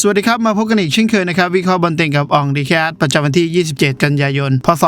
สวัสดีครับ มาพบกันอีกเช่นเคยนะครับ วิเคราะห์บอลเต็งกับอ่องดีแคสประจำวันที่ 27 กันยายน พศ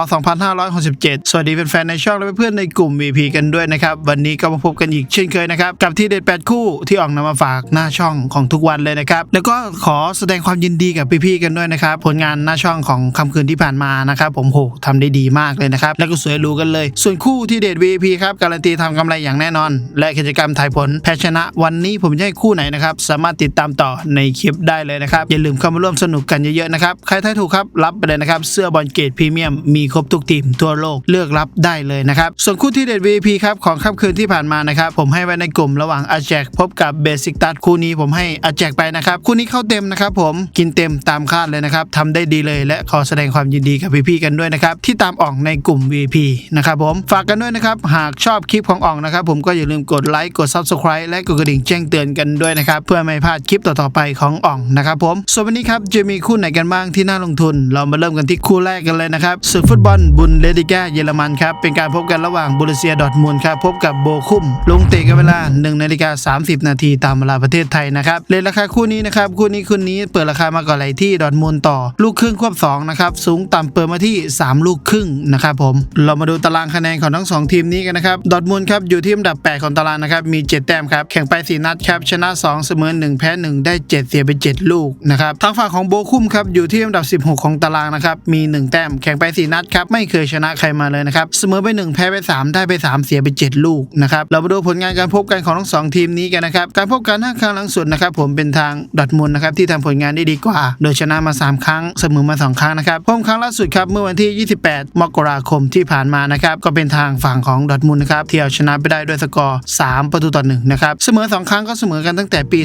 2567 สวัสดีแฟนๆในช่องและเพื่อนในกลุ่ม VP กันด้วยนะครับ วันนี้ก็มาพบกันอีกเช่นเคยนะครับ กับที่เด็ด 8 คู่ที่อ่องนำมาฝากหน้าช่องของทุกวันเลยนะครับ แล้วก็ขอแสดงความยินดีกับพี่ๆกันด้วยนะครับ ผลงานหน้าช่องของค่ำคืนที่ผ่านมานะครับ ผมโหทำได้ดีมากเลยนะครับ แล้วก็สวยรู้กันเลย ส่วนคู่ที่เด็ด VP ครับ การันตีทำกำไรอย่างแน่นอน และกิจกรรมถ่ายผลแพ้ชนะ วันนี้ผมจะให้คู่ไหนนะครับ สามารถติดตามต่อในคลิปได้เลยนะครับ อย่าลืมเข้ามาร่วมสนุกกันเยอะๆนะครับ ใครทายถูกครับรับไปเลยนะครับ เสื้อบอลเกตพรีเมียมมีครบทุกทีมทั่วโลกเลือกรับได้เลยนะครับ ส่วนคู่ที่เด็ด VP ครับของค่ำคืนที่ผ่านมานะครับ ผมให้ไว้ในกลุ่มระหว่างอาแจกพบกับเบสิกตัดคู่นี้ผมให้อาแจกไปนะครับคู่นี้เข้าเต็มนะครับผมกินเต็มตามคาดเลยนะครับทำได้ดีเลยและขอแสดงความยินดีกับพี่ๆกันด้วยนะครับที่ตามอ่องในกลุ่ม VP นะครับผมฝากกันด้วยนะครับหากชอบคลิปของอ่องนะครับผมก็อย่าลืมกดไลค์กด Subscribe และกดกระดิ่งแจ้งเตือนกันด้วยนะครับเพื่อไม่พลาดคลิปต่อๆไปของอ่องนะครับผม ส่วนวันนี้ครับจะมีคู่ไหนกันบ้างที่น่าลงทุน เรามาเริ่มกันที่คู่แรกกันเลยนะครับศึกฟุตบอลบุนเลดิก้าเยอรมันครับเป็นการพบกันระหว่างบูรุเซียดอทมุนด์ครับพบกับโบคุม ลงเตะกันเวลา1นาฬิกา30 นาทีตามเวลาประเทศไทยนะครับเลทราคาคู่นี้นะครับคู่นี้คู่นี้เปิดราคามาก่อนไหลที่ดอทมุนด์ต่อ ลูกครึ่งควบ2นะครับสูงต่ำเปิดมาที่ 3 ลูกครึ่งนะครับผมเรามาดูตารางคะแนนของทั้งสองทีมนี้กันนะครับดอทมุนด์ครับอยู่ที่อันดับ 8 ของตารางนะครับมี 7 แต้มครับแข่งไป 4 นัดครับชนะ 2 เสมอ 1 แพ้ 1 ได้ 7 เสียไป 7 ลูกนะครับทางฝั่งของโบคุมครับอยู่ที่อันดับ 16 ของตารางนะครับมี 1 แต้มแข่งไป 4 นัดครับไม่เคยชนะใครมาเลยนะครับเสมอไป 1 แพ้ไป 3 ได้ไป 3 เสียไป 7 ลูกนะครับเรามาดูผลงานการพบกันของทั้งสองทีมนี้กันนะครับการพบกันห้าครั้งหลังสุดนะครับผมเป็นทางดอทมุนนะครับที่ทำผลงานได้ดีกว่า โดยชนะมา 3 ครั้งเสมอมา 2 ครั้งนะครับพบครั้งล่าสุดครับเมื่อวันที่ 28 มกราคมที่ผ่านมานะครับก็เป็นทางฝั่งของดอทมุนนะครับที่เอาชนะไปได้ด้วยสกอร์ 3 ประตูต่อ1นะครับเสมอ 2 ครั้งก็เสมอกันตั้งแต่ปี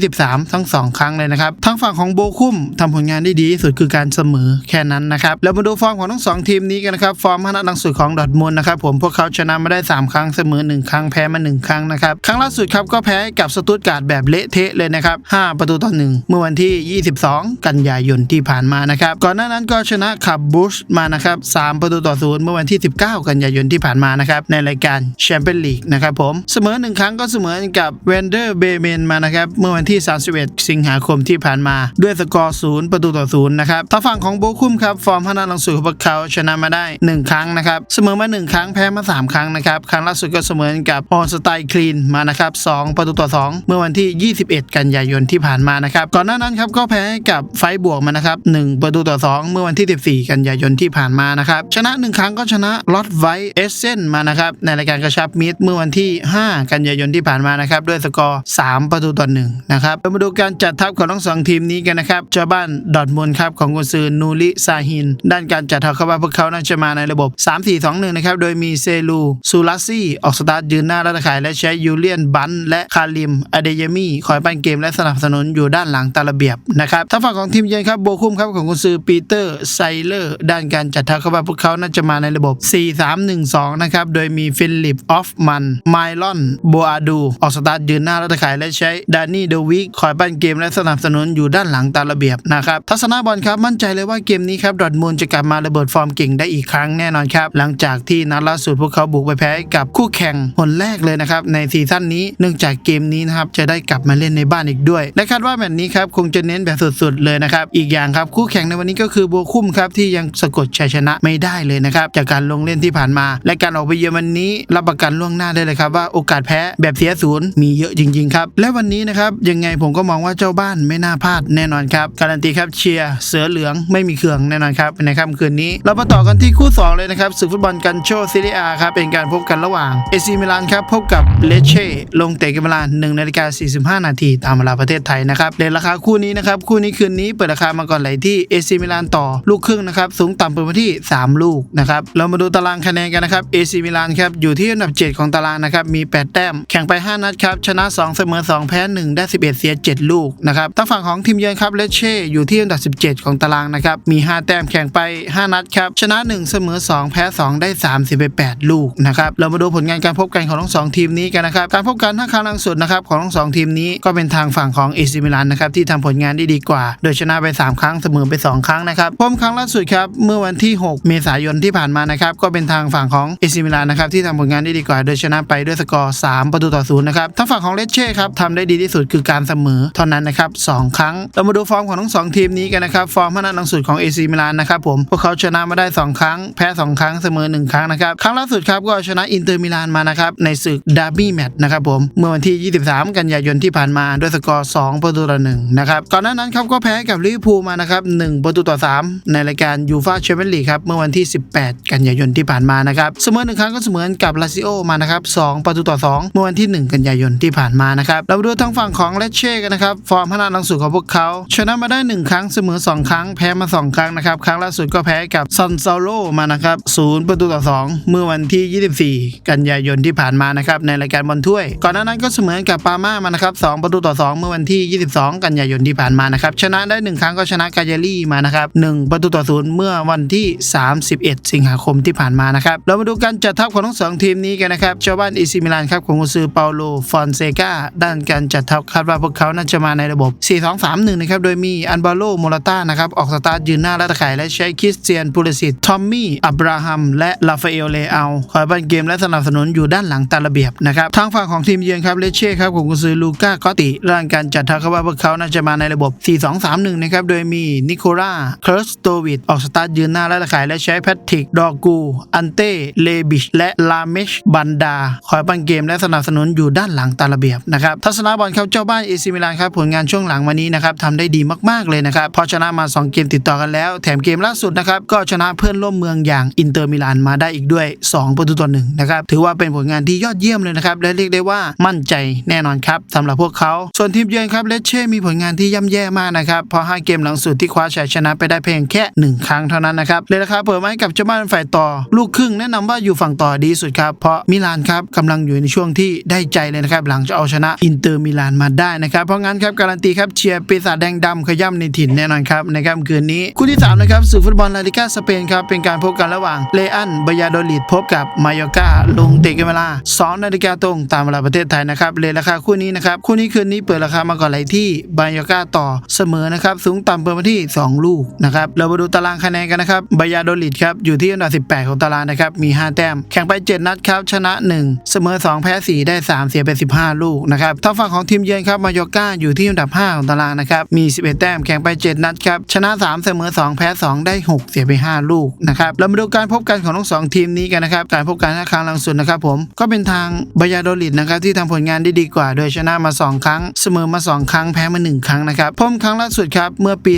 2023 ทั้ง 2 ครั้งเลยนะครับทางฝั่งของโบคุมทำผลงานได้ดีที่สุดคือการเสมอแค่นั้นนะครับแล้วมาดูฟอร์มของทั้งสองทีมนี้กันนะครับฟอร์มห้านัดหลังสุดของดอทมุนนะครับผมพวกเขาชนะมาได้ 3 ครั้งเสมอ 1 ครั้งแพ้มา 1 ครั้งนะครับครั้งล่าสุดครับก็แพ้กับสตุตการ์ดแบบเละเทะเลยนะครับ5ประตูต่อ1เมื่อวันที่ 22 กันยายนที่ผ่านมานะครับก่อนหน้านั้นก็ชนะขับบูชมานะครับ3ประตูต่อ0เมื่อวันที่ 19 กันยายนที่ผ่านมานะครับในรายการแชมเปี้ยนลีกนะครับผมเสมอ 1 ครั้งก็เสมอกับเวนเดอร์เบเมนมานะครับเมื่อวันที่ 31 สิงหาคมที่ผ่านมา ด้วยสกอร์0ประตูต่อ0นะครับทางฝั่งของโบคุมครับฟอร์มพนัดหลังสุดของพวกเขาชนะมาได้ 1 ครั้งนะครับเสมอมา 1 ครั้งแพ้มา 3 ครั้งนะครับครั้งล่าสุดก็เสมอกับฮอนสไตล์คลีนมานะครับ2ประตูต่อ 2 เมื่อวันที่ 21 กันยายนที่ผ่านมานะครับก่อนหน้านั้นครับก็แพ้กับไฟบวกมานะครับ1ประตูต่อ 2 เมื่อวันที่ 14 กันยายนที่ผ่านมานะครับชนะ 1 ครั้งก็ชนะลอตไวเอเซนมานะครับในรายการกระชับมิตรเมื่อวันที่ 5 กันยายนที่ผ่านมานะครับด้วยสกอร์ 3 ประตูต่อ1นะครับเรามาดูการจัดทัพของทั้งสองทีมนี้กันนะครับเจ้าบ้านดอทมุนครับของกุนซือนูริซาฮิน ด้านการจัดทัพเขาว่าพวกเขาน่าจะมาในระบบ 3-4-2-1 นะครับ โดยมีเซลูซูลัสซี่ออกสตาร์ทยืนหน้าและขายและใช้ยูเลียนบันและคาริมอเดยามี่คอยปั้นเกมและสนับสนุนอยู่ด้านหลังตาระเบียบนะครับทางฝั่งของทีมเยือนครับโบคุมครับของกุนซือปีเตอร์ไซเลอร์ด้านการจัดทัพเขาว่าพวกเขาน่าจะมาในระบบ 4-3-1-2 นะครับโดยมีฟิลิปออฟมันไมลอนโบอาดูออกสตาร์ทยืนหน้าและขายและใช้ดานี่เดวิกคอยปั้นเกมและสนับสนุนอยู่ด้านหลังตามระเบียบนะครับทัศนาบอลครับมั่นใจเลยว่าเกมนี้ครับดอร์ทมุนด์จะกลับมาระเบิดฟอร์มเก่งได้อีกครั้งแน่นอนครับหลังจากที่นัดล่าสุดพวกเขาบุกไปแพ้กับคู่แข่งหนแรกเลยนะครับในซีซั่นนี้เนื่องจากเกมนี้นะครับจะได้กลับมาเล่นในบ้านอีกด้วยและคาดว่าแบบนี้ครับคงจะเน้นแบบสุดๆเลยนะครับอีกอย่างครับคู่แข่งในวันนี้ก็คือโบคุ้มครับที่ยังสะกดชัยชนะไม่ได้เลยนะครับจากการลงเล่นที่ผ่านมา และการออกไปเยือนวันนี้ รับประกันล่วงหน้าได้เลยครับว่าโอกาสแพ้แบบเสียศูนย์มีเยอะจริงๆครับและวันนี้นะครับยังไงผมก็มองว่าเจ้าบ้านไม่น่าพลาดแน่นอนครับ การันตีครับเชียร์เสือเหลืองไม่มีเครื่องแน่นอนครับในค่ำคืนนี้ เรามาต่อกันที่คู่ 2 เลยนะครับศึกฟุตบอลกันโชซีเรียครับเป็นการพบกันระหว่างเอซีมิลานครับพบกับเลเช่ลงเตะกันเวลา1นาฬิกา45 นาทีตามเวลาประเทศไทยนะครับเรทราคาคู่นี้นะครับคู่นี้คืนนี้เปิดราคามาก่อนไหลที่เอซีมิลานต่อลูกครึ่งนะครับสูงต่ำเปิดมาที่ 3 ลูกนะครับเรามาดูตารางคะแนนกันนะครับเอซีมิลานครับอยู่ที่อันดับ 7 ของตารางนะครับมี 8 แต้ม แข่งไป 5 นัดครับชนะ 2 เสมอ 2 แพ้ 1 ได้ 11 เสีย 7 ลูกนะครับทางฝั่งของทีมเยือนครับเลเช่อยู่ที่อันดับ 17 ของตารางนะครับ มี 5 แต้มแข่งไป 5 นัดครับ ชนะ 1 เสมอ 2 แพ้ 2 ได้30ไป8ลูกนะครับ เรามาดูผลงานการพบกันของทั้งสองทีมนี้กันนะครับ การพบกันห้าครั้งลังสุดนะครับของทั้งสองทีมนี้ก็เป็นทางฝั่งของเอซิมิลานนะครับที่ทำผลงานได้ดีกว่า โดยชนะไป 3 ครั้งเสมอไป 2 ครั้งนะครับพบครั้งล่าสุดครับเมื่อวันที่ 6 เมษายนที่ผ่านมานะครับก็เป็นทางฝั่งของเอซิมิลานนะครับที่ทำผลงานได้ดีกว่า โดยชนะไปด้วยสกอร์ 3 ประตูต่อศูนย์นะครับทางฝั่งของเลเช่ครับทำได้ดีที่สุดคือการเสมอเท่านั้นนะครับสอง2 ครั้ง เรามาดูฟอร์มของทั้ง 2 ทีมนี้กันนะครับฟอร์มพนันหนังสุดของ AC มิลานนะครับผมพวกเขาชนะมาได้ 2 ครั้ง แพ้ 2 ครั้งเสมอ 1 ครั้งนะครับครั้งล่าสุดครับก็ชนะอินเตอร์มิลานมานะครับในศึกดาร์บี้แมตช์นะครับผมเมื่อวันที่ 23 กันยายนที่ผ่านมาด้วยสกอร์2ประตูต่อ1นะครับก่อนหน้านั้นครับก็แพ้กับลิเวอร์พูลมานะครับ1ประตูต่อ 3 ในรายการยูฟาแชมเปี้ยนลีกครับเมื่อวันที่ 18 กันยายนที่ผ่านมานะครับเสมอหนึ่งครั้งก็เสมอกับลาซิโอมานะครับ2ประตูต่อ 2 เมื่อวันที่ 1 กันยายนที่ผ่านมานะครับเรามาดูทางฝั่งของเลเช่กันนะครับฟอร์มพนันหนังสุดของพวกเขาชนะมาได้ 1 ครั้งเสมอ 2 ครั้งแพ้มา 2 ครั้งนะครับ ครั้งล่าสุดก็แพ้กับซันซาโลมานะครับ0ประตูต่อ 2 เมื่อวันที่ 24 กันยายนที่ผ่านมานะครับในรายการบอลถ้วย ก่อนหน้านั้นก็เสมอกับปาม่ามานะครับ2ประตูต่อ 2 เมื่อวันที่ 22 กันยายนที่ผ่านมานะครับชนะได้ 1 ครั้งก็ชนะกาเยลี่มานะครับ1ประตูต่อ 0 เมื่อวันที่ 31 สิงหาคมที่ผ่านมานะครับเรามาดูการจัดทัพของทั้งสองทีมนี้กันนะครับชาวบ้านอิซิมิลานครับของกุซือเปาโลฟอนเซกาด้านการจัดทัพคาดว่าพวกเขาน่าจะมาในระบบ4-2-3-1 นะครับ โดยมีอันบาโลโมราต้านะครับ ออกสตาร์ทยืนหน้าและตะข่ายและใช้คริสเตียนปูลิสิตทอมมี่ อับราฮัม และลาฟาเอลเลอาคอยบันเกมและสนับสนุนอยู่ด้านหลังตามระเบียบนะครับ ทางฝั่งของทีมเยือนครับเลเช่ครับของกุซือลูก้ากอติด้านการจัดทัพคาว่าพวกเขาน่าจะมาในระบบ 4-2-3-1 นะครับ โดยมีนิโคล่าเคร์สโตวิดออกสตาร์ทยืนหน้าและตะข่ายและใช้แพทริก ดอกู อันเต้ เลบิช และลาเมช บันดา คอยบันเกมและสนับสนุนอยู่ด้านหลังตามระเบียบนะครับ ทัศนาบอลครับเจ้าบ้านเอซิมิลานครับผลงานช่วงหลังมานี้นะครับทำได้ดีมากๆเลยนะครับพอชนะมา 2 เกมติดต่อกันแล้ว แถมเกมล่าสุดนะครับก็ชนะเพื่อนร่วมเมืองอย่างอินเตอร์มิลานมาได้อีกด้วย 2 ประตูต่อหนึ่งนะครับถือว่าเป็นผลงานที่ยอดเยี่ยมเลยนะครับและเรียกได้ว่ามั่นใจแน่นอนครับสำหรับพวกเขา ส่วนทีมเยือนครับเลเช่มีผลงานที่ย่ำแย่มากนะครับพราะ5เกมหลังสุดที่คว้าชัยชนะไปได้เพียงแค่ 1 ครั้งเท่านั้นนะครับเลยราคาเปิดไว้กับเจ้าบ้านฝ่ายต่อ ลูกครึ่งแนะนำว่าอยู่ฝั่งต่อดีสุดครับเพราะมิลานครับกำลังอยู่ในช่วงที่ได้ใจเลยนะครับหลังจะเอาชนะอินเตอร์มิลานมาได้นะครับเพราะงั้นครับการันตีครับเชียร์ปีศาจแดงดำขย่ำในถิ่นแน่นอนครับในค่ำคืนนี้คู่ที่3นะครับศึกฟุตบอลลาลิก้าสเปนครับเป็นการพบกันระหว่างเลอันบยาโดลิดพบกับมายอกาลงเตะกันเวลา2นาฬิกาตรงตามเวลาประเทศไทยนะครับเลยราคาคู่นี้นะครับคู่นี้คืนนี้เปิดราคามาก่อนไหลที่บายอกาต่อเสมอนะครับสูงต่ำเปิดมาที่ 2 ลูกนะครับเรามาดูตารางคะแนนกันนะครับบายาโดลิดครับอยู่ที่อันดับ18 ของตารางนะครับมี 5 แต้ม แข่งไป 7 นัดครับชนะ 1 เสมอ 2 แพ้ 4 ได้ 3 เสียไป 15 ลูกนะครับทางฝั่งของทีมเยือนครับมายอกาอยู่ที่อันดับ5ตารางนะครับ มี 11 แต้มแข่งไป 7 นัดครับ ชนะ 3 เสมอ 2 แพ้ 2 ได้ 6 เสียไป 5 ลูกนะครับ เรามาดูการพบกันของทั้งสองทีมนี้กันนะครับ การพบกันห้าครั้งหลังสุดนะครับผม ก็เป็นทางบายาโดลิดนะครับที่ทำผลงานได้ดีกว่า โดยชนะมา 2 ครั้ง เสมอมา 2 ครั้ง แพ้มา 1 ครั้งนะครับพบครั้งล่าสุดครับ เมื่อปี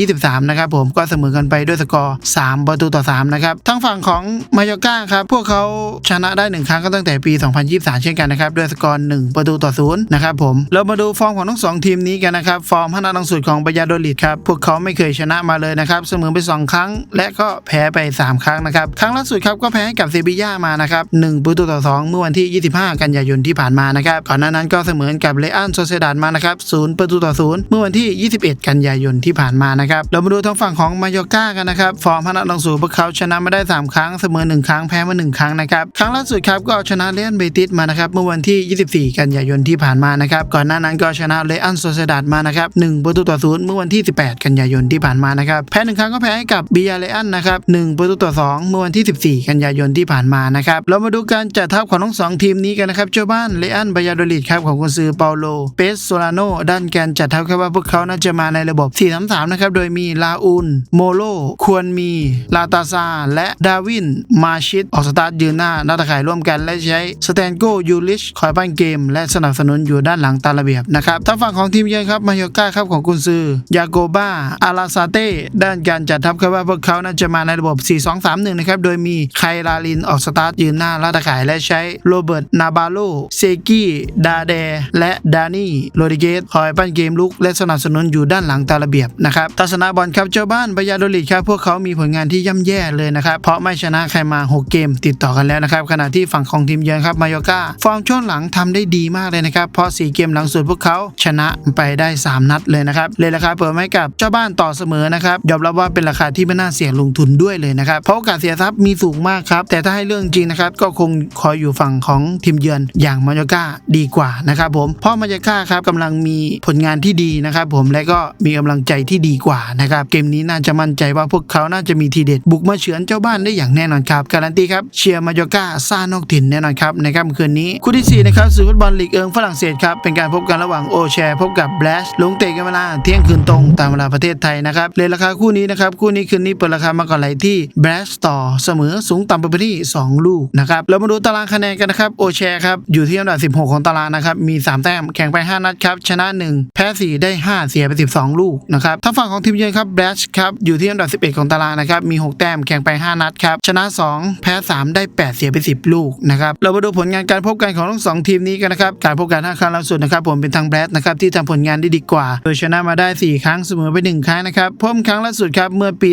2023 นะครับผม ก็เสมอกันไปด้วยสกอร์ 3 ประตูต่อ 3 นะครับทางฝั่งของมายอกาครับ พวกเขาชนะได้ 1 ครั้งก็ตั้งแต่ปี 2023 เช่นกันนะครับ ด้วยสกอร์ 1 ประตูต่อ 0 นะครับผม เรามาดูฟอร์มของทั้งสองทีมนี้กันนะครับฟอร์มพนันหลังสุดของบายาโดลิดครับ พวกเขาไม่เคยชนะมาเลยนะครับ เสมอไป 2 ครั้ง และก็แพ้ไป 3 ครั้งนะครับ ครั้งล่าสุดครับก็แพ้ให้กับเซบีย่ามานะครับ1ประตูต่อ 2 เมื่อวันที่ 25 กันยายนที่ผ่านมานะครับ ก่อนหน้านั้นก็เสมอกับเลอันโซเซดานมานะครับ0ประตูต่อ 0 เมื่อวันที่ 21 กันยายนที่ผ่านมานะครับ เรามาดูทางฝั่งของมายอกากันนะครับ ฟอร์มพนันหลังสุดพวกเขาชนะมาได้ 3 ครั้ง เสมอ 1 ครั้ง แพ้มา 1 ครั้งนะครับ ครั้งล่าสุดครับก็ชนะเลอันเบติสมานะครับ เมื่อวันที่ 24 กันยายนที่ผ่านมานะครับ ก่อนหน้านั้นก็ชนะเลอันโซเซดานมานะครับ1ประตูต่อ0เมื่อวันที่ 18 กันยายนที่ผ่านมานะครับแพ้หนึ่งครั้งก็แพ้ให้กับบิยาเลอันนะครับ1ประตูต่อ 2 เมื่อวันที่ 14 กันยายนที่ผ่านมานะครับเรามาดูการจัดทัพของทั้งสองทีมนี้กันนะครับเจ้าบ้านเลอันบายาโดลิดครับของกุนซือเปาโลเปสโซลาโนด้านแการจัดทัพครับว่าพวกเขาน่าจะมาในระบบ 4-3-3 นะครับโดยมีลาอุนโมโลควรมีลาตาซาและดาวินมาชิดออกสตาร์ทยืนหน้านักตะข่ายร่วมกันและใช้สแตนโกยูลิชคอยปั้นเกม และสนับสนุนอยู่ด้านหลังตามระเบียบนะครับทางฝั่งของทีมเยือนครับมาโยกาครับของกุนซือยาโกบาอาราซาเต้ด้านการจัดทัพครับว่าพวกเขาน่าจะมาในระบบ 4-2-3-1 นะครับ โดยมีไคลาลินออกสตาร์ทยืนหน้านักตะข่ายและใช้โรเบิร์ต นาบาโล เซกี้ ดาเด และดานี่ โรดิเกสคอยปั้นเกมลุก และสนับสนุนอยู่ด้านหลังตาระเบียบนะครับทัศนาบอลครับเจ้าบ้านบายาโดลิดครับพวกเขามีผลงานที่ย่ำแย่เลยนะครับ เพราะไม่ชนะใครมา 6 เกมติดต่อกันแล้วนะครับ ขณะที่ฝั่งของทีมเยือนครับมาโยกาฟอร์มช่วงหลังทำได้ดีมากเลยนะครับ เพราะ 4 เกมหลังสุดพวกเขาชนะไปได้3 นัดเลยนะครับเลยราคาเปิดให้กับเจ้าบ้านต่อเสมอนะครับยอมรับว่าเป็นราคาที่ไม่น่าเสี่ยงลงทุนด้วยเลยนะครับเพราะโอกาสเสียทรัพย์มีสูงมากครับแต่ถ้าให้เรื่องจริงนะครับก็คงคอยอยู่ฝั่งของทีมเยือนอย่างมายอกาดีกว่านะครับผมเพราะมายอกาครับกำลังมีผลงานที่ดีนะครับผมและก็มีกำลังใจที่ดีกว่านะครับเกมนี้น่าจะมั่นใจว่าพวกเขาน่าจะมีทีเด็ดบุกมาเฉือนเจ้าบ้านได้อย่างแน่นอนครับการันตีครับเชียร์มายอกาซ่านอกถิ่นแน่นอนครับในค่ำคืนนี้คู่ที่สี่นะครับสื่อฟุตบอลลีกเอิงฝรั่งเศสครับเป็นการพบกันระหว่างโอแชร์พบกับแบลชลงเตะกันเวลาเที่ยงคืนตรงตามเวลาประเทศไทยนะครับเลยราคาคู่นี้นะครับคู่นี้คืนนี้เปิดราคามาก่อนไหลที่แบรสต่อเสมอสูงต่ำไปที่ 2 ลูกนะครับเรามาดูตารางคะแนนกันนะครับโอแชร์ครับอยู่ที่อันดับ 16 ของตารางนะครับมี 3 แต้มแข่งไป 5 นัดครับชนะ 1 แพ้ 4 ได้ 5 เสียไป 12 ลูกนะครับถ้าฝั่งของทีมเยือนครับแบรชครับอยู่ที่อันดับ 11 ของตารางนะครับมี 6 แต้มแข่งไป 5 นัดครับชนะ 2 แพ้ 3 ได้ 8 เสียไป 10 ลูกนะครับเรามาดูผลงานการพบกันของทั้งสองทีมนี้กันนะครับการพบกัน5ครั้งล่าสุดนะครับผมเป็นทางแบรชนะครับที่ทำผลงานได้ดีกว่า โดยชนะมาได้ 4 ครั้งเสมอไป 1 ครั้งนะครับพบครั้งล่าสุดครับเมื่อปี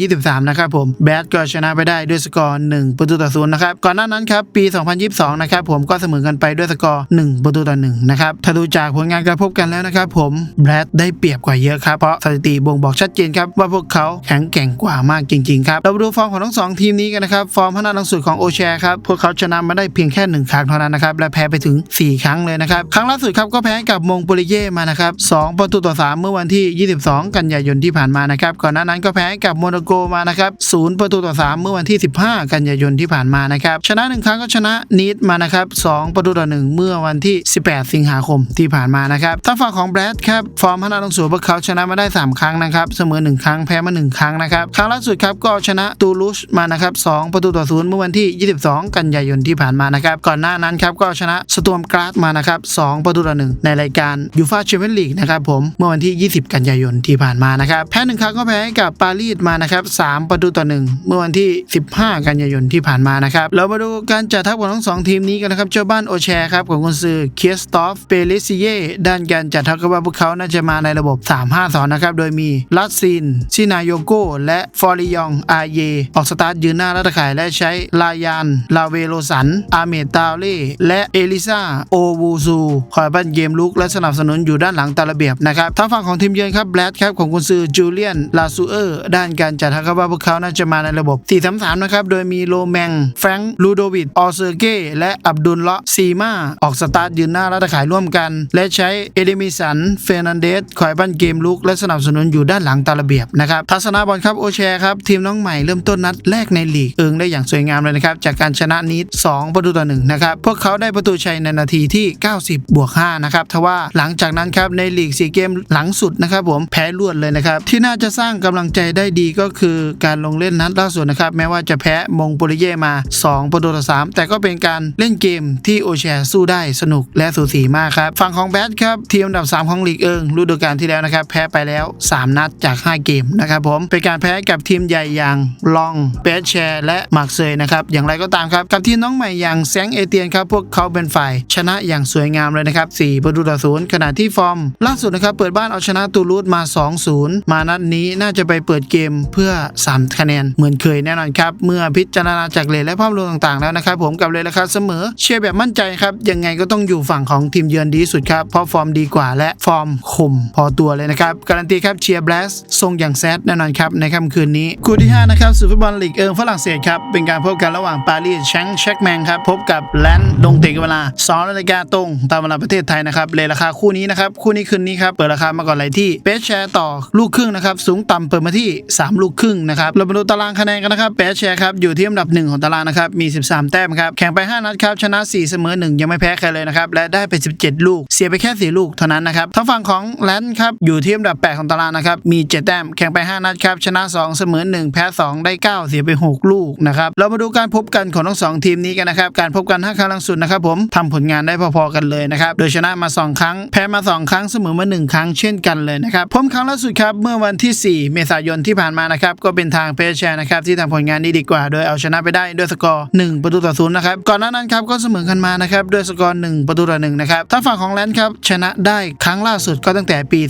2023 นะครับผมแบรชก็ชนะไปได้ด้วยสกอร์ 1 ประตูต่อศูนย์นะครับก่อนหน้านั้นครับปี 2022 นะครับผมก็เสมอกันไปด้วยสกอร์ 1 ประตูต่อ1นะครับถ้าดูจากผลงานการพบกันแล้วนะครับผมแบดได้เปรียบกว่าเยอะครับเพราะสถิติบ่งบอกชัดเจนครับว่าพวกเขาแข็งแกร่งกว่ามากจริงๆครับเรามาดูฟอร์มของทั้งสองทีมนี้กันนะครับฟอร์มพนัดหลังสุดของโอแชร์ครับพวกเขาชนะมาได้เพียงแค่หนึ่งครั้งเท่านั้นนะครับและแพ้ไปถึง 4 ครั้งเลยนะครับครั้งล่าสุดครับก็แพ้กับมงโปลิเย่มานะครับ2 ประตูต่อ 3 เมื่อวันที่ 22 กันยายนที่ผ่านมานะครับ ก่อนหน้านั้นก็แพ้กับโมนาโกมานะครับ0ประตูต่อ 3 เมื่อวันที่ 15 กันยายนที่ผ่านมานะครับ ชนะหนึ่งครั้งก็ชนะนีดมานะครับ 2 ประตูต่อ 1 เมื่อวันที่ 18 สิงหาคมที่ผ่านมานะครับทางฝั่งของแบรดครับ ฟอร์มพนัดหลังสุดพวกเขาชนะมาได้ 3 ครั้งนะครับ เสมอ 1 ครั้งแพ้มา 1 ครั้งนะครับ ครั้งล่าสุดครับก็ชนะตูลูชมานะครับ 2 ประตูต่อ 0 เมื่อวันที่ 22 กันยายนที่ผ่านมานะครับ ก่อนหน้านั้นครับก็เอาชนะสตวมกราสมานะครับ 2 ประตูต่อ 1 ในรายการยูฟาแชมเปี้ยนลีกนะครับผมเมื่อวันที่ 20 กันยายนที่ผ่านมานะครับแพ้หนึ่งครั้งก็แพ้กับปารีสมานะครับ3ประตูต่อ1เมื่อวันที่ 15 กันยายนที่ผ่านมานะครับเรามาดูการจัดทัพของทั้งสองทีมนี้กันนะครับเจ้าบ้านโอแชร์ครับของกุนซือเคียสตอฟเปเลซิเย่ด้านการจัดทัพก็ว่าพวกเขาน่าจะมาในระบบ 3-5-2 นะครับโดยมีลัสซินซินาโยโกและฟอริยองอาเยออกสตาร์ทยืนหน้ารัตข่ายและใช้ลายานลาเวโลสัน อาเมตาเล่และเอลิซาโอวูซูคอยปั้นเกมลุกและสนับสนุนอยู่ด้านหลังตามระเบียบนะครับทางฝั่งของทีมเยือนครับแบลดครับของกุนซือจูเลียนลาซูเออร์ด้านการจัดทัพก็ว่าพวกเขาน่าจะมาในระบบ 4-3-3 นะครับ โดยมีโลแมง แฟรงค์ลูโดวิดออเซอร์เก้และอับดุลเลาะซีมา ออกสตาร์ทยืนหน้ารัตขายร่วมกัน และใช้เอเดมิสัน เฟรนันเดสคอยปั้นเกมลุก และสนับสนุนอยู่ด้านหลังตามระเบียบนะครับทัศนาบอลครับโอแชร์ครับ ทีมน้องใหม่เริ่มต้นนัดแรกในลีกเอิงได้อย่างสวยงามเลยนะครับจากการชนะนิด2ประตูต่อ1นะครับพวกเขาได้ประตูชัยในนาทีที่ 90 บวก 5 นะครับทว่าหลังจากนั้นครับในลีกซีเกมหลังสุดนะครับผมแพ้รวดเลยนะครับที่น่าจะสร้างกำลังใจได้ดีก็คือการลงเล่นนัดล่าสุดนะครับแม้ว่าจะแพ้มงโปลิเย่มา 2 ประตูต่อ3แต่ก็เป็นการเล่นเกมที่โอแชร์สู้ได้สนุกและสูสีมากครับฝั่งของแบทครับทีมอันดับ 3 ของลีกเอิงฤดูกาลที่แล้วนะครับแพ้ไปแล้ว 3 นัดจาก 5 เกมนะครับผมเป็นการแพ้กับทีมใหญ่อย่างลองเบสแชร์และมาร์กเซยนะครับอย่างไรก็ตามครับกับทีมน้องใหม่อย่างแซงเอเตียนครับพวกเขาเป็นฝ่ายชนะอย่างสวยงามเลยนะครับ4ประตูต่อศูนย์ขณะที่ฟอร์มล่าสุดนะครับเปิดบ้านเอาชนะตูลูสมา 2-0 มานัดนี้น่าจะไปเปิดเกมเพื่อ 3 คะแนน เหมือนเคยแน่นอนครับ เมื่อพิจารณาจากเลทและภาพรวมต่างๆแล้วนะครับผมกับเลทราคาเสมอ เชียร์แบบมั่นใจครับ ยังไงก็ต้องอยู่ฝั่งของทีมเยือนดีสุดครับ เพราะฟอร์มดีกว่าและฟอร์มคมพอตัวเลยนะครับ การันตีครับเชียร์แบลสทรงอย่างแซดแน่นอนครับในค่ำคืนนี้คู่ที่5นะครับสุดฟุตบอลลีกเอิงฝรั่งเศสครับเป็นการพบกันระหว่างปารีสแชงเช็กแมงครับพบกับแลนด์ลงเตะกันเวลา2นาฬิกาตรงตามเวลาประเทศไทยนะครับเลทราคาคู่นี้นะครับคู่นี้คืนนี้ครับ เปิดราคามาก่อนเลยที่เปสแชร์ต่อลูกครึ่งนะครับ สูงต่ำเปิดมาที่ 3 ลูกครึ่งนะครับ เรามาดูตารางคะแนนกันนะครับเปสแชร์ครับ อยู่ที่อันดับ 1 ของตารางนะครับ มี 13 แต้มครับ แข่งไป 5 นัดครับ ชนะ 4 เสมอ 1 ยังไม่แพ้ใครเลยนะครับ และได้ไป 17 ลูก เสียไปแค่ 4 ลูกเท่านั้นนะครับทางฝั่งของแลนด์ครับ อยู่ที่อันดับ 8 ของตารางนะครับ มี 7 แต้ม แข่งไป 5 นัดครับ ชนะ 2 เสมอ 1 แพ้ 2 ได้ 9 เสียไป 6 ลูกนะครับ เรามาดูการพบกันของทั้งสองทีมนี้กันนะครับ การพบกัน5ครั้งล่าสุดนะครับผมทำผลงานได้พอๆกันเลยนะครับ โดยชนะมา 2 ครั้ง แพ้มา 2 ครั้งเสมอมา 1 ครั้งเช่นกันเลยนะครับพบครั้งล่าสุดครับเมื่อวันที่ 4 เมษายนที่ผ่านมานะครับก็เป็นทางเพชแชร์นะครับที่ทำผลงานนี้ดีกว่า โดยเอาชนะไปได้ด้วยสกอร์ 1 ประตูต่อศูนย์นะครับก่อนหน้านั้นครับก็เสมอกันมานะครับด้วยสกอร์ 1 ประตูต่อ1นะครับถ้าฝั่งของแลนด์ครับชนะได้ครั้งล่าสุดก็ตั้งแต่ปี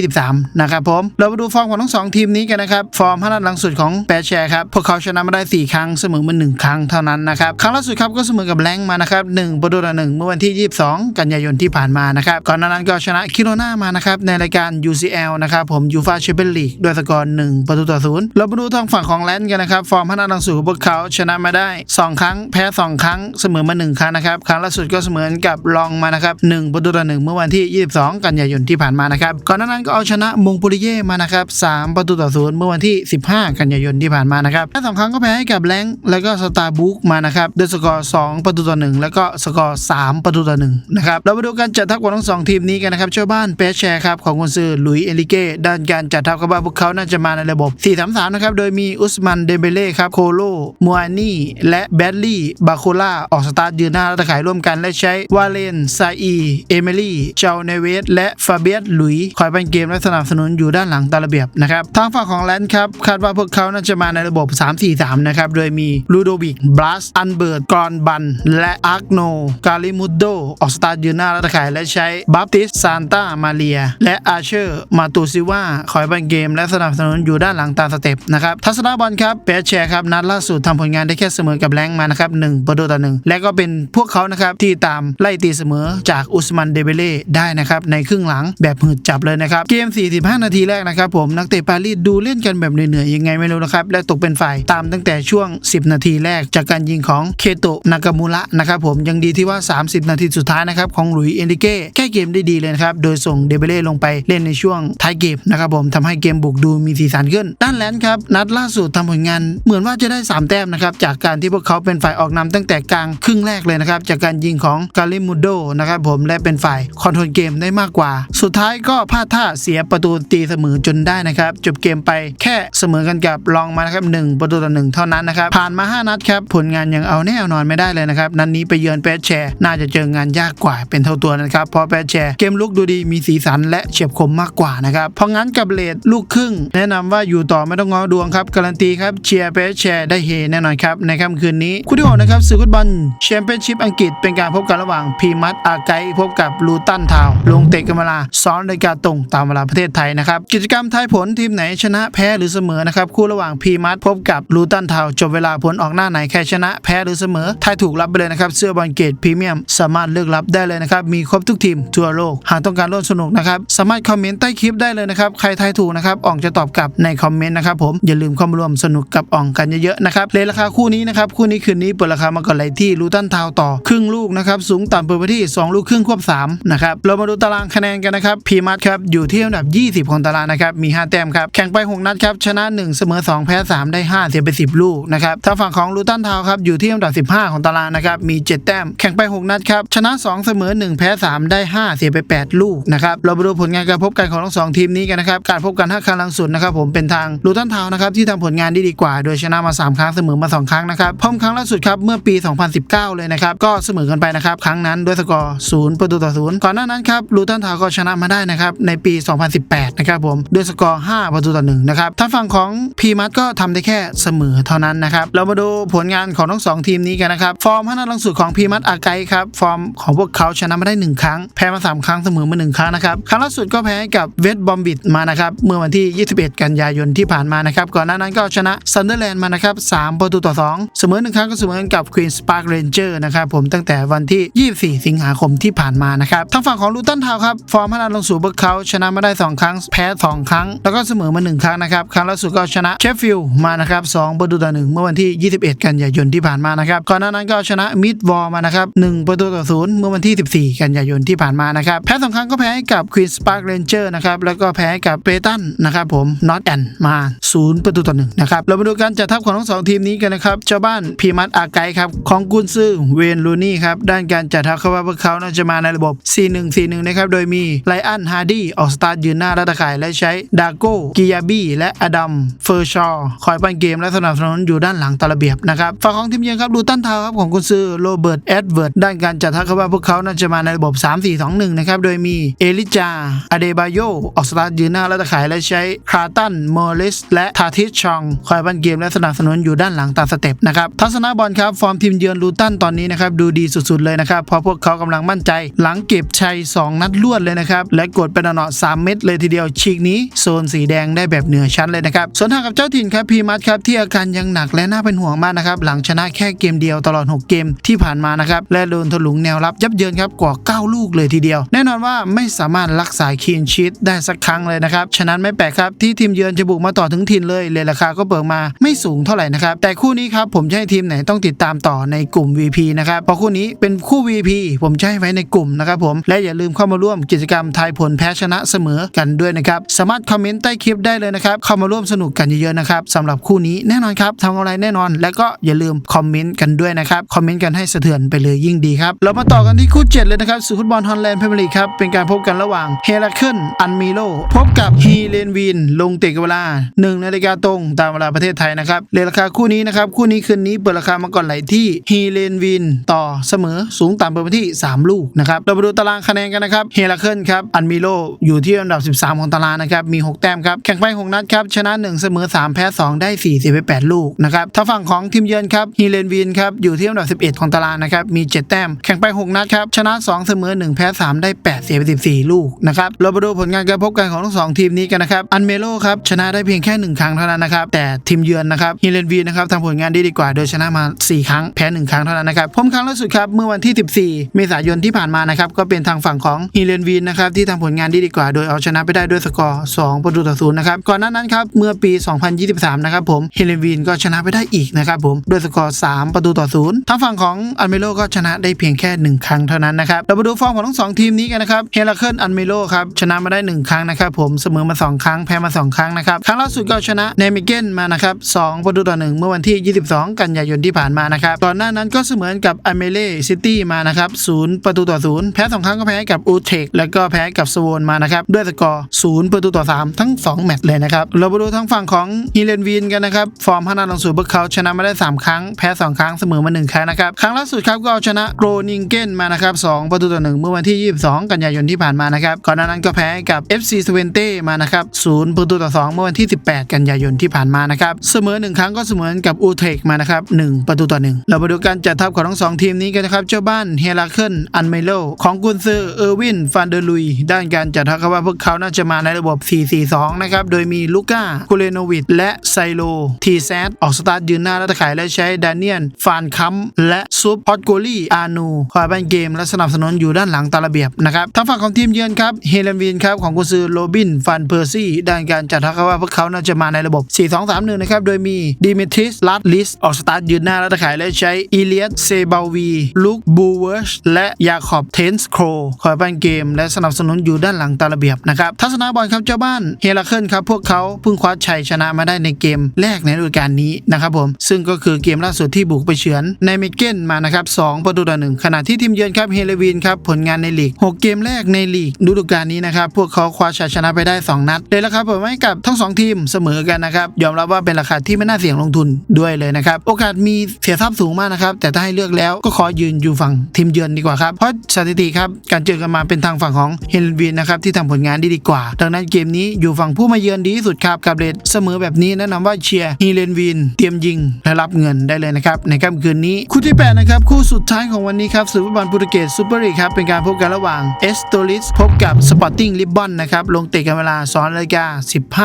2023 นะครับผมเรามาดูฟอร์มของทั้งสองทีมนี้กันนะครับฟอร์มห้านัดหลังสุดของแปรแชร์ครับพวกเขาชนะมาได้ 4 ครั้งเสมอมา1ครั้งเท่านั้นนะครับครั้งล่าสุดครับก็เสมอกับแลงมานะครับ1ประตูต่อ1เมื่อวันที่ 22 กันยายนที่ผ่านมานะครับก่อนหน้านั้นก็ชนะคิโรนามานะครับในรายการ UCL นะครับผมยูฟาแชมเปี้ยนลีกด้วยสกอร์1ประตูต่อศูนย์เรามาดูทางฝั่งของแลนด์กันนะครับ ฟอร์มห้านัดหลังสุดของพวกเขาชนะมาได้ 2 ครั้ง แพ้ 2 ครั้งเสมอมา 1 ครั้งนะครับ ครั้งล่าสุดก็เสมอกับลองมานะครับ1ประตูต่อ1เมื่อวันที่ 22 กันยายนที่ผ่านมานะครับก่อนหน้านั้นก็เอาชนะมงโปลิเย่มานะครับ3ประตูต่อศูนย์เมื่อวันที่ 15 กันยายนที่ผ่านมานะครับแค่สองครั้งก็แพ้ให้กับแลงแล้วก็สตาร์บุ๊กมานะครับด้วยสกอร์ 2 ประตูต่อ1แล้วก็สกอร์ 3 ประตูต่อ1นะครับเราไปดูการจัดทัพของทั้งสองทีมนี้กันนะครับเจ้าบ้านเปแชร์ครับของกุนซือลุยเอลิเก้ด้านการจัดทัพกระบาพวกเขาน่าจะมาในระบบ 4-3-3 นะครับ โดยมีอุสมันเดเบเล่ครับโคโลมัวนี่ และแบดลี่บาโคล่าออกสตาร์ทยืนหน้าและตะข่ายร่วมกันและใช้วาเลนซาอีเอเมลี่เจาเนเวสและฟาเบียสลุยคอยเป็นเกมและสนับสนุนอยู่ด้านหลังตามระเบียบนะครับทางฝั่งของแลนด์ครับคาดว่าพวกเขาน่าจะมาในระบบ 3-4-3 นะครับโดยมีลูโดวิกบลัสอันเบิร์ตกรอนบันและอาร์โนกาลิมุดโดออกสตาร์ทยืนหน้าและตะข่ายและใช้บัพติสซานตามาเรีย และอาเชอร์มาตูซิว่าคอยเป็นเกม และสนับสนุนอยู่ด้านหลังตามสเต็ปนะครับทัศนาบอลครับเปแชร์ครับนัดล่าสุดทำผลงานได้แค่เสมอกับแรงมานะครับหนึ่งประตูต่อหนึ่งและก็เป็นพวกเขานะครับที่ตามไล่ตีเสมอจากอุสมันเดเบเล่ได้นะครับในครึ่งหลังแบบหืดจับเลยนะครับเกม 45 นาทีแรกนะครับผมนักเตะปารีสดูเล่นกันแบบเหนื่อยๆยังไงไม่รู้นะครับและตกเป็นฝ่ายตามตั้งแต่ช่วง 10 นาทีแรกจากการยิงของเคโตะนากามูระนะครับผมยังดีที่ว่า 30 นาทีสุดท้ายนะครับของหลุยเอนริเก้แก้เกมได้ดีเลยนะครับโดยยส่งเดเบเล่ลงไปเล่นในช่วงท้ายเกมนะครับผมทำให้เกมบุกดูมีสีสันขึ้น ด้านแลนด์ครับนัดล่าสุดทำผลงานเหมือนว่าจะได้ 3 แต้มนะครับจากการที่พวกเขาเป็นฝ่ายออกนำตั้งแต่กลางครึ่งแรกเลยนะครับจากการยิงของกาลิมูโดนะครับผมและเป็นฝ่ายคอนโทรลเกมได้มากกว่า สุดท้ายก็พลาดท่าเสียประตูตีเสมอจนได้นะครับจบเกมไปแค่เสมอกันกับลองมานะครับหนึ่งประตูต่อหนึ่งเท่านั้นนะครับผ่านมา 5 นัดครับผลงานยังเอาแน่นอนไม่ได้เลยนะครับนัดนนี้ไปเยือนเปแชร์น่าจะเจองานยากกว่าเป็นเท่าตัวนะครับเพราะเปแชร์เกมลุกดูดีมีสีสันและเฉียบคมมากกว่านะครับ เพราะงั้นกับเลดลูกครึ่ง แนะนำว่าอยู่ต่อไม่ต้องง้อดวงครับ การันตีครับเชียร์เปแชร์ได้เฮแน่นอนครับในค่ำคืนนี้คู่ที่หกนะครับสื่อฟุตบอลแชมเปี้ยนชิพอังกฤษเป็นการพบกันระหว่างพีมัตอาไกพบกับลูตันทาวลงเตะกันเวลาซ้อนรายการตรงตามเวลาประเทศไทยนะครับกิจกรรมทายผลทีมไหนชนะแพ้หรือเสมอนะครับคู่ระหว่างพีมัตพบกับลูตันทาวจบเวลาผลออกหน้าไหนใครชนะแพ้หรือเสมอทายถูกรับไปเลยนะครับเสื้อบอลเกตพรีเมียมสามารถเลือกรับได้เลยนะครับมีครบทุกทีมทั่วโลกหากต้องการร่วมสนุกนะครับ สามารถคอมเมนต์ใต้คลิปได้เลยนะครับ ใครทายถูกนะครับอ่องจะตอบกลับในคอมเมนต์นะครับผม อย่าลืมเข้ามาร่วมสนุกกับอ่องกันเยอะๆนะครับ เลยราคาคู่นี้นะครับ คู่นี้คืนนี้เปิดราคามาก่อนเลยที่ลูตันทาวต่อ ครึ่งลูกนะครับ สูงต่ำเปิดไปที่ 2 ลูกครึ่งควบ3นะครับ เรามาดูตารางคะแนนกันนะครับ พีมัดครับ อยู่ที่อันดับ 20 ของตารางนะครับ มี 5 แต้มครับ แข่งไป 6 นัดครับ ชนะ 1 เสมอ 2 แพ้ 3 ได้ 5 เสียไป 10 ลูกนะครับ ทางฝั่งของลูตันทาวครับ อยู่ที่อันดับ 15 ของตารางนะครับ มี 7 แต้ม แข่งไป 6 นัดครับ ชนะ 2 เสมอ 1 แพ้ 3 ได้ 5 เสียไป 8 ลูกนะครับเรามาดูผลงานการพบกันของทั้งสองทีมนี้กันนะครับ การพบกัน5ครั้งล่าสุดนะครับผมเป็นทางลูตันทาวนะครับที่ทำผลงานได้ดีกว่า โดยชนะมา 3 ครั้งเสมอมา 2 ครั้งนะครับพร้อมครั้งล่าสุดครับเมื่อปี 2019 เลยนะครับก็เสมอกันไปนะครับครั้งนั้นด้วยสกอร์0ประตูต่อ0ก่อนหน้านั้นครับลูตันทาวก็ชนะมาได้นะครับในปี 2018 นะครับผมด้วยสกอร์ 5 ประตูต่อ1นะครับทางฝั่งของพีมัตก็ทำได้แค่เสมอเท่านั้นนะครับเรามาดูผลงานของทั้งสองทีมนี้กันนะครับฟอร์มห้านัดล่าสุดของพีมัตอาไกครับฟอร์มของพวกเขาชนะมาได้ 1 ครั้งแพ้มา 3 ครั้งเสมอมา1ครั้งนะครับ ครั้งล่าสุดก็แพ้กับเวสต์บอมบิดมานะครับเมื่อวันที่ 21 กันยายนที่ผ่านมานะครับก่อนหน้านั้นก็ชนะซันเดอร์แลนด์มานะครับ3ประตูต่อ 2 เสมอหนึ่งครั้งก็เสมอกันกับควีนสปาร์คเรนเจอร์นะครับผมตั้งแต่วันที่ 24 สิงหาคมที่ผ่านมานะครับทางฝั่งของลูตันทาวครับฟอร์มห้านัดลงสู่พวกเขาชนะมาได้ 2 ครั้ง แพ้ 2 ครั้ง แล้วก็เสมอมา 1 ครั้งนะครับครั้งล่าสุดก็ชนะเชฟฟิลด์มานะครับ2ประตูต่อ1เมื่อวันที่ 21 กันยายนที่ผ่านมานะครับก่อนหน้านั้นก็ชนะมิดวอลมานะครับ1ประตูต่อ0เมื่อวันที่ 14 กันยายนที่ผ่านมานะครับแพ้สองครั้งก็แพ้ให้กับควีนสปาร์คเรนเจอร์นะครับแล้วก็แพ้กับเปตันนะครับผมน็อตแอนมา 0 ประตูต่อ1นะครับเรามาดูการจัดทัพของทั้งสองทีมนี้กันนะครับเจ้าบ้านพีมัตอาไกครับของกุนซือเวนลูนี่ครับด้านการจัดทัพเขาว่าพวกเขาน่าจะมาในระบบ 4-1-4-1 นะครับโดยมีไลอันฮาร์ดี้ออกสตาร์ทยืนหน้ารัตะข่ายและใช้ดาโก้กิยาบี้และอดัมเฟอร์ชอร์คอยปั้นเกมและสนับสนุนอยู่ด้านหลังตาระเบียบนะครับฝั่งของทีมเยือนครับดูตันทาวครับของกุนซือโรเบิร์ตเอ็ดเวิร์ดด้านการจัดทัพเขาว่าพวกเขาน่าจะมาในระบบ 3-4-2-1 นะครับโดยมีเอลิจาอเดบาโยออกสตาร์ทยืนหน้ารัตะขายและใช้คาร์ตันมอริสและทาทิชชองคอยปั้นเกมและสนับสนุนอยู่ด้านหลังตามสเต็ปนะครับทัศนะบอลครับฟอร์มทีมเยือนลูตันตอนนี้นะครับดูดีสุดๆเลยนะครับเพราะพวกเขากำลังมั่นใจ หลังเก็บชัย 2 นัดรวดเลยนะครับและกดเป็นหนอ3เม็ดเลยทีเดียวฉีกนี้โซนสีแดงได้แบบเหนือชั้นเลยนะครับส่วนทางกับเจ้าถิ่นครับพีมัสครับที่อาการยังหนักและน่าเป็นห่วงมากนะครับหลังชนะแค่เกมเดียวตลอด 6 เกมที่ผ่านมานะครับและโดนถลุงแนวรับยับเยินครับกว่า 9 ลูกเลยทีเดียว แน่นอนว่าไม่สามารถรักษาคีนชีตได้สักครั้งเลยนะครับ ฉะนั้นไม่แปลกครับที่ทีมเยือนจะบุกมาต่อถึงถิ่นเลยเลยราคาก็เปิดมาไม่สูงเท่าไหร่นะครับ แต่คู่นี้ครับผมจะให้ทีมไหนต้องติดตามต่อในกลุ่ม VP นะครับเพราะคู่นี้เป็นคู่ VP ผมจะให้ไว้ในกลุ่มนะครับผมและอย่าลืมเข้ามาร่วมกิจกรรมทายผลแพ้ชนะเสมอกันด้วยนะครับสามารถคอมเมนต์ใต้คลิปได้เลยนะครับเข้ามาร่วมสนุกกันเยอะๆนะครับสำหรับคู่นี้แน่นอนครับทำอะไรแน่นอน และก็อย่าลืมคอมเมนต์กันด้วยนะครับคอมเมนต์กันให้สะเทือนไปเลยยิ่งดีครับเรามาต่อกันที่คู่เจ็ดเลยนะครับสู่ฟุตบอลฮอลแลนด์พรีเมียร์ลีกครับเป็นการการพบกันระหว่างเฮราเคิลอันมิโลพบกับฮีเลนวิน ลงเตะเวลา1นาฬิกาตรงตามเวลาประเทศไทยนะครับเลทราคาคู่นี้นะครับ คู่นี้คืนนี้เปิดราคามาก่อนไหลที่ฮีเลนวินต่อเสมอสูงต่ำเปิดไปที่ 3 ลูกนะครับ เราไปดูตารางคะแนนกันนะครับเฮราเคิลครับอันมิโลอยู่ที่อันดับ 13 ของตารางนะครับมี 6 แต้มครับแข่งไป 6 นัดครับชนะ 1 เสมอ 3 แพ้ 2 ได้4เสียไป8ลูกนะครับถ้าฝั่งของทีมเยือนครับฮีเลนวินครับอยู่ที่อันดับ 11 ของตารางนะครับมี 7 แต้มแข่งไป 6 นัดครับชนะ 2 เสมอ 1 แพ้ 3 ได้8เสียไป14ลูกนะครับ เราไปดูผลงานการพบกันของทั้งสองทีมนี้กันนะครับ อันเมโลครับชนะได้เพียงแค่ 1 ครั้งเท่านั้นนะครับ แต่ทีมเยือนนะครับฮีเลนวินนะครับทำผลงานได้ดีกว่า โดยชนะมา 4 ครั้งแพ้ 1 ครั้งเท่านั้นนะครับผมครั้งล่าสุดครับเมื่อวันที่ 14 เมษายนที่ผ่านมานะครับก็เป็นทางฝั่งของฮีเลนวินนะครับที่ทำผลงานได้ดีกว่า โดยเอาชนะไปได้ด้วยสกอร์ 2 ประตูต่อศูนย์นะครับก่อนหน้านั้นครับเมื่อปี 2023 นะครับผมฮีเลนวินก็ชนะไปได้อีกนะครับผมด้วยสกอร์3ประตูต่อศูนย์ทางฝั่งของอันเมโลก็ชนะได้เพียงแค่ 1 ครั้งเท่านั้นนะครับเรามาดูฟอร์มของทั้งสองทีมนี้กันนะครับเฮราเคิลอันเมโลครับชนะมาได้ 1 ครั้งนะครับผมเสมอมา 2 ครั้งแพ้มา 2 ครั้งนะครับ ครั้งล่าสุดก็ชนะเนมิเกนมานะครับ2ประตูต่อ 1 เมื่อวันที่ 22 กันยายนที่ผ่านมานะครับก่อนหน้านั้นก็เสมอกับอเมเล่ซิตี้มานะครับ0ประตูต่อ 0 แพ้ 2 ครั้งก็แพ้กับอูเทคแล้วก็แพ้กับสโวนมานะครับด้วยสกอร์0ประตูต่อ 3 ทั้ง 2 แมตช์เลยนะครับเราไปดูทางฝั่งของฮีเลนวินกันนะครับฟอร์มพนันลงสู่พวกเขาชนะมาได้ 3 ครั้งแพ้ 2 ครั้งเสมอมา 1 ครั้งนะครับครั้งล่าสุดครับก็เอาชนะโกรนิงเกนมานะครับ2ประตูต่อ 1 เมื่อวันที่ 22 กันยายนที่ผ่านมานะครับ ก่อนหน้านั้นก็แพ้กับ FC สเวนเต้มานะครับ0ประตูต่อ2เมื่อวันที่ 18 กันยายนที่ผ่านมานะครับ เสมอ 1 ครั้งก็เสมอกับอูเทคมานะครับ1ประตูต่อ 1 เรามาดูการจัดทัพของทั้งสองทีมนี้กันนะครับ เจ้าบ้านเฮราเคิลอันเมโลของกุนซือเออร์วินฟันเดอร์ลุย ด้านการจัดทัพครับว่าพวกเขาน่าจะมาในระบบ 4-4-2 นะครับ โดยมีลูก้าคูเลโนวิดและไซโลทีแซดออกสตาร์ทยืนหน้าและตะข่ายและใช้ดานิเอลฟานคัมและซุปพอตโกลี่อานูคอยบันเกมและสนับสนุนอยู่ด้านหลังตาระเบียบนะครับทางฝั่งของทีมเยือนครับเฮเลนวินครับของกุนซือโรบินฟันเพอร์ซี่ด้านการจัดทัพว่าพวกเขาน่าจะมาในระบบ 4-2-3-1 นะครับ โดยมีดิมิทริสลัดลิสออกสตาร์ทยืนหน้าและตะขายและใช้อีเลียสเซบาวีลุคบูเวอร์ชและยาคอบเทนส์โครคอยบันเกม และสนับสนุนอยู่ด้านหลังตามระเบียบนะครับทัศนาบอลครับเจ้าบ้านเฮราเคิลครับพวกเขาเพิ่งคว้าชัยชนะมาได้ในเกมแรกในฤดูกาลนี้นะครับผมซึ่งก็คือเกมล่าสุดที่บุกไปเฉือนในเมเกนมานะครับ2ประตูต่อหนึ่งขณะที่ทีมเยือนครับเฮเลวินครับผลงานในลีก 6 เกมแรกในลีกฤดูกาลนี้นะครับ พวกเขาคว้าชัยชนะไปได้ 2 นัดเลยละครับผมให้กับทั้ง 2 ทีมเสมอกันนะครับ ยอมรับว่าเป็นราคาที่ไม่น่าเสี่ยงลงทุนด้วยเลยนะครับ โอกาสมีเสียทรัพย์สูงมากนะครับ แต่ถ้าให้เลือกแล้วก็ขอยืนอยู่ฝั่งทีมเยือนดีกว่าครับ เพราะสถิติครับ การเจอกันมาเป็นทางฝั่งของเฮเลวินนะครับที่ทำผลงานได้ดีกว่า ดังนั้นเกมนี้อยู่ฝั่งผู้มาเยือนดีที่สุดครับกับเรทเสมอแบบนี้แนะนำว่าเชียร์ฮีเลนวินเตรียมยิงและรับเงินได้เลยนะครับในค่ำคืนนี้คู่ที่8นะครับคู่สุดท้ายของวันนี้ครับศึกฟุตบอลโปรตุเกสซูเปอร์ลีกครับเป็นการพบกันระหว่างเอสโตลิสพบกับสปอร์ติ้งลิบบอนนะครับลงเตะกันเวลา2นาฬิกา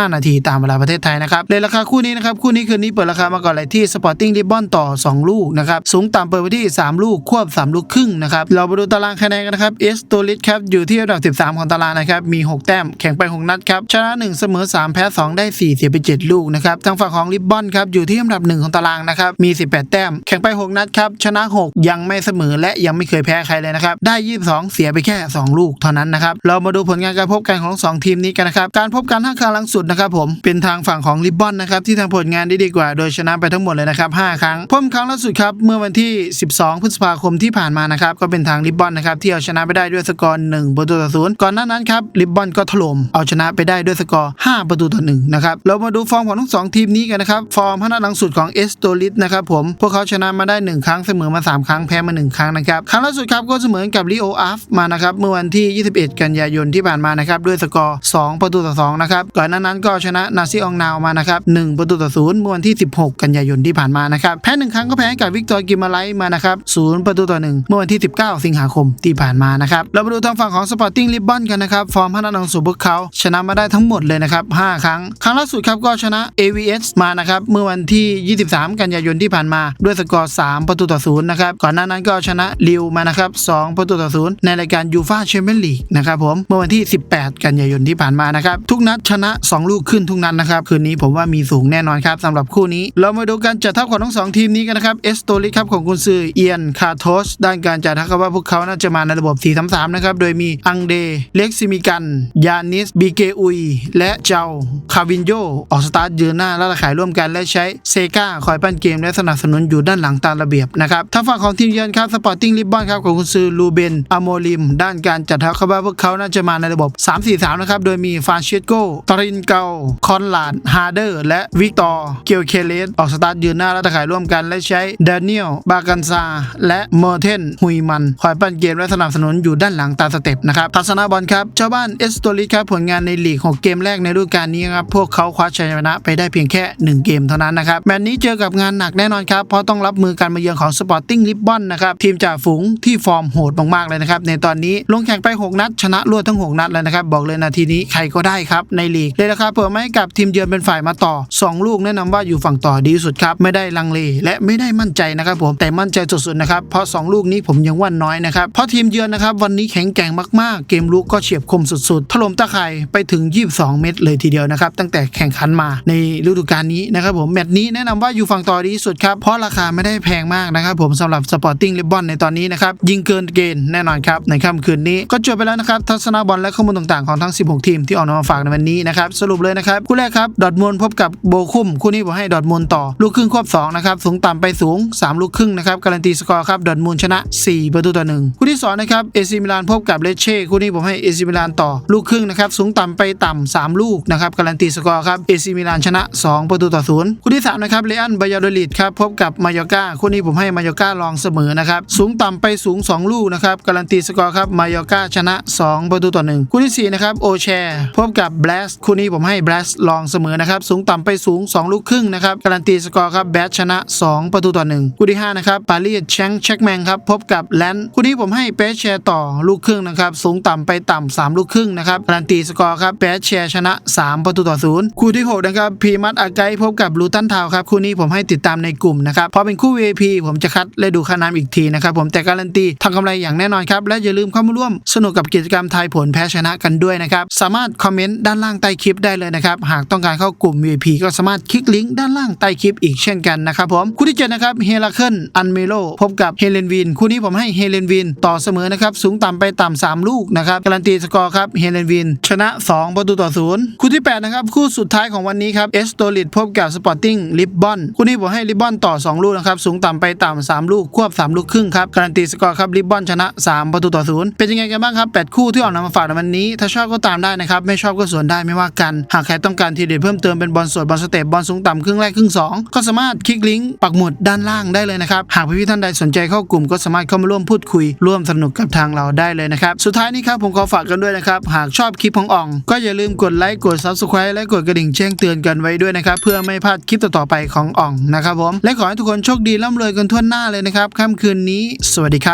15 นาทีตามเวลาประเทศไทยนะครับเลยราคาคู่นี้นะครับคู่นี้คืนนี้เปิดราคามาก่อนเลยที่สปอร์ติ้งลิบบอนต่อ 2 ลูกนะครับสูงต่ำเปิดไปที่ 3 ลูกควบ 3 ลูกครึ่งนะครับเราไปดูตารางคะแนนกันนะครับเอสโตลิสครับอยู่ที่อันดับ 13 ของตารางนะครับมี 6 แต้มแข่งไป 6 นัดครับชนะ 1 เสมอ 3 แพ้ 2 ได้4เสียไป 7 ลูกนะครับทางฝั่งของลิบบอนครับอยู่ที่อันดับ 1 ของตารางนะครับมี 18 แต้ม แข่งไป 6 นัดครับชนะ 6 ยังไม่เสมอและยังไม่เคยแพ้ใครเลยนะครับได้ 22 เสียไปแค่ 2 ลูกเท่านั้นนะครับ เรามาดูผลงานการพบกันของทั้งสองทีมนี้กันนะครับ การพบกันห้าครั้งหลังสุดนะครับผม เป็นทางฝั่งของลิบบอนนะครับที่ทำผลงานได้ดีกว่า โดยชนะไปทั้งหมดเลยนะครับ5ครั้งพบครั้งล่าสุดครับเมื่อวันที่ 12 พฤษภาคมที่ผ่านมานะครับก็เป็นทางลิบบอนนะครับที่เอาชนะไปได้ด้วยสกอร์1ประตูต่อศูนย์ก่อนหน้านั้นครับลิบบอนก็ถล่มเอาชนะไปได้ด้วยสกอร์ 5 ประตูต่อ1นะครับเรามาดูฟอร์มของทั้งสองทีมนี้กันนะครับฟอร์มพนักหลังสุดของเอสโตลิสนะครับผมพวกเขาชนะมาได้ 1 ครั้งเสมอมา 3 ครั้งแพ้มา 1 ครั้งนะครับครั้งล่าสุดครับก็เสมอกับลิโออาฟมานะครับเมื่อวันที่ที่ 21 กันยายนที่ผ่านมานะครับด้วยสกอร์ 2 ประตูต่อ 2 นะครับ ก่อนหน้านั้นก็ชนะนาซิอองนาวมานะครับ 1 ประตูต่อ 0 เมื่อวันที่ 16 กันยายนที่ผ่านมานะครับแพ้ 1 ครั้งก็แพ้กับวิกตอร์กิมาไลมานะครับ 0 ประตูต่อ 1 เมื่อวันที่ 19 สิงหาคมที่ผ่านมานะครับ เรามาดูทางฝั่งของสปอร์ติ้งลิบบอนกันนะครับ ฟอร์มพนักหลังสุดพวกเขาชนะมาได้ทั้งหมดเลยนะครับ 5 ครั้ง ครั้งล่าสุดครับก็ชนะ AVS มานะครับเมื่อวันที่ 23 กันยายนที่ผ่านมา ด้วยสกอร์ 3 ประตูต่อ 0 นะครับ ก่อนหน้านั้นก็ชนะลิวมานะครับ 2 ประตูต่อ 0 ในรายการยูฟาแชมเปี้ยนลีกนะครับผมเมื่อวันที่ 18 กันยายนที่ผ่านมานะครับทุกนัดชนะ 2 ลูกขึ้นทุกนัดนะครับคืนนี้ผมว่ามีสูงแน่นอนครับสำหรับคู่นี้ เรามาดูการจัดทัพของทั้งสองทีมนี้กันนะครับเอสโตลิครับของกุนซือเอียนคาโทสด้านการจัดทัพว่าพวกเขาน่าจะมาในระบบ 4-3-3 นะครับโดยมีอังเดเล็กซิมิกัน ยานิสบีเกอุย และเจ้าคาวินโยออกสตาร์ทยืนหน้าและขายร่วมกันและใช้เซกาคอยปั้นเกมและสนับสนุนอยู่ด้านหลังตามระเบียบนะครับทางฝั่งของทีมเยือนครับสปอร์ติ้งลิบบอนครับของกุนซือลูเบนอโมลิม ด้านการจัดครับเขาว่าพวกเขาน่าจะมาในระบบ 3-4-3 นะครับ โดยมีฟานเชสโกตอรินเกาคอนลาดฮาร์เดอร์ และวิกตอร์ เกียวเคเลสออกสตาร์ทยืนหน้าและตะข่ายร่วมกัน และใช้เดนนียล บากันซา และเมอร์เทนฮุยมัน คอยปั้นเกมและสนับสนุนอยู่ด้านหลังตามสเต็ปนะครับ ทัศนาบอลครับ เจ้าบ้านเอสโตลิสครับ ผลงานในลีกของเกมแรกในฤดูกาลนี้ครับ พวกเขาคว้าชัยชนะไปได้เพียงแค่ 1 เกมเท่านั้นนะครับ แมตช์นี้เจอกับงานหนักแน่นอนครับ เพราะต้องรับมือการมาเยือนของสปอร์ติ้งลิบบอนนะครับ ทีมจ่าฝูงที่ฟอร์มโหดมากๆเลยนะครับ ในตอนนี้ลงแข่งไป6 นัด ชนะรวดทั้ง 6 นัดเลยนะครับบอกเลยนาทีนี้ใครก็ได้ครับในลีกเลยนะครับเปิดมาให้กับทีมเยือนเป็นฝ่ายมาต่อ 2 ลูกแนะนำว่าอยู่ฝั่งต่อดีสุดครับไม่ได้ลังเลและไม่ได้มั่นใจนะครับผมแต่มั่นใจสุดๆนะครับเพราะ 2 ลูกนี้ผมยังว่าน้อยนะครับเพราะทีมเยือนนะครับวันนี้แข็งแกร่งมากๆ เกมลุกก็เฉียบคมสุดๆถล่มตะข่ายไปถึง 22 เม็ดเลยทีเดียวนะครับตั้งแต่แข่งขันมาในฤดูกาลนี้นะครับผมแมตช์นี้แนะนำว่าอยู่ฝั่งต่อดีสุดครับเพราะราคาไม่ได้แพงมากนะครับผมสำหรับสปอร์ติ้งลิบบอนในตอนนี้นะครับยิงเกินเกณฑ์แน่นอนครับในค่ำคืนนี้ก็จบไปแล้วนะครับทัศนาบอลและข้อมูลต่างๆของทั้ง 16 ทีมที่ออกมาฝากในวันนี้นะครับสรุปเลยนะครับคู่แรกครับดอทมุนด์พบกับโบคุมคู่นี้ผมให้ดอทมุนด์ต่อ ลูกครึ่งควบ2นะครับสูงต่ำไปสูง 3 ลูกครึ่งนะครับการันตีสกอร์ครับดอทมุนด์ชนะ 4 ประตูต่อ1คู่ที่2นะครับเอซิมิลานพบกับเลเช่คู่นี้ผมให้เอซิมิลานต่อ ลูกครึ่งนะครับสูงต่ำไปต่ำ3ลูกนะครับการันตีสกอร์ครับเอซิมิลานชนะ 2 ประตูต่อ0คู่ที่3นะครับเรอันบายาโดลิดครับพบกับมายอกาคู่นี้ผมให้มายอการองเสมอนะครับสูงต่ำไปสูง 2 ลูกนะครับการันตีสกอร์ครับมายอกาชชนะ 2 ประตูต่อ 1 คู่ที่สี่นะครับ โอแชร์พบกับแบลสคู่นี้ผมให้แบลสลองเสมอนะครับ สูงต่ำไปสูง 2 ลูกครึ่งนะครับ การันตีสกอร์ครับแบลสชนะ 2 ประตูต่อ 1 คู่ที่ห้านะครับ ปารีสแชงเช็คแมงครับ พบกับแลนด์คู่นี้ผมให้เปสแชร์ต่อลูกครึ่งนะครับ สูงต่ำไปต่ำ3ลูกครึ่งนะครับ การันตีสกอร์ครับเปสแชร์ชนะ 3 ประตูต่อ 0 คู่ที่หกนะครับ พีมัตอาไกพบกับลูตันทาวครับ คู่นี้ผมให้ติดตามในกลุ่มนะครับพราะเป็นคู่ VIP ผมจะคัดและดูค่าน้ำอีกทีนะครับ ผมแต่การันตีทำกำไรอย่างแน่นอนครับ และอย่าลืมเข้ามาร่วมสนุกกับกิจกรรมทายผลแพ้ชนะกันด้วยนะครับ สามารถคอมเมนต์ด้านล่างใต้คลิปได้เลยนะครับ หากต้องการเข้ากลุ่ม VIP ก็สามารถคลิกลิงก์ด้านล่างใต้คลิปอีกเช่นกันนะครับผมคู่ที่เจ็ดนะครับเฮลาเคิลอันเมโลพบกับเฮเลนวินคู่นี้ผมให้เฮเลนวินต่อเสมอนะครับสูงต่ำไปต่ำสามลูกนะครับการันตีสกอร์ครับเฮเลนวินชนะ 2 ประตูต่อศูนย์คู่ที่แปดนะครับคู่สุดท้ายของวันนี้ครับเอสโตลิดพบกับสปอร์ติ้งลิบบอนคู่นี้ผมให้ลิบบอนต่อ 2 ลูกนะครับสูงต่ำไปต่ำสามลูกควบ 3 ลูกครึ่งครับการันตีสกอร์ครับลิบบอนชนะ 3 ประตูต่อศูนย์เป็นยังไงกันบ้างครับ 8 คู่ที่ออกนำมาฝากในวันนี้ ถ้าชอบก็ตามได้นะครับ ไม่ชอบก็ส่วนได้ไม่ว่ากัน หากใครต้องการทีเด็ดเพิ่มเติมเป็นบอลสดบอลสเตปบอลสูงต่ำครึ่งแรกครึ่งสองก็สามารถคลิกลิงก์ปักหมุดด้านล่างได้เลยนะครับ หากพี่ๆท่านใดสนใจเข้ากลุ่มก็สามารถเข้ามาร่วมพูดคุย ร่วมสนุกกับทางเราได้เลยนะครับ สุดท้ายนี้ครับผมขอฝากกันด้วยนะครับ หากชอบคลิปของอ่อง ก็อย่าลืมกดไลค์ กด subscribe และกดกระดิ่งแจ้งเตือนกันไว้ด้วยนะครับ เพื่อไม่พลาดคลิปต่อๆไปของอ่องนะครับผม และขอให้ทุกคนโชคดีร่ำรวยกันทั่วหน้าเลยนะครับ ค่ำคืนนี้ สวัสดีครับ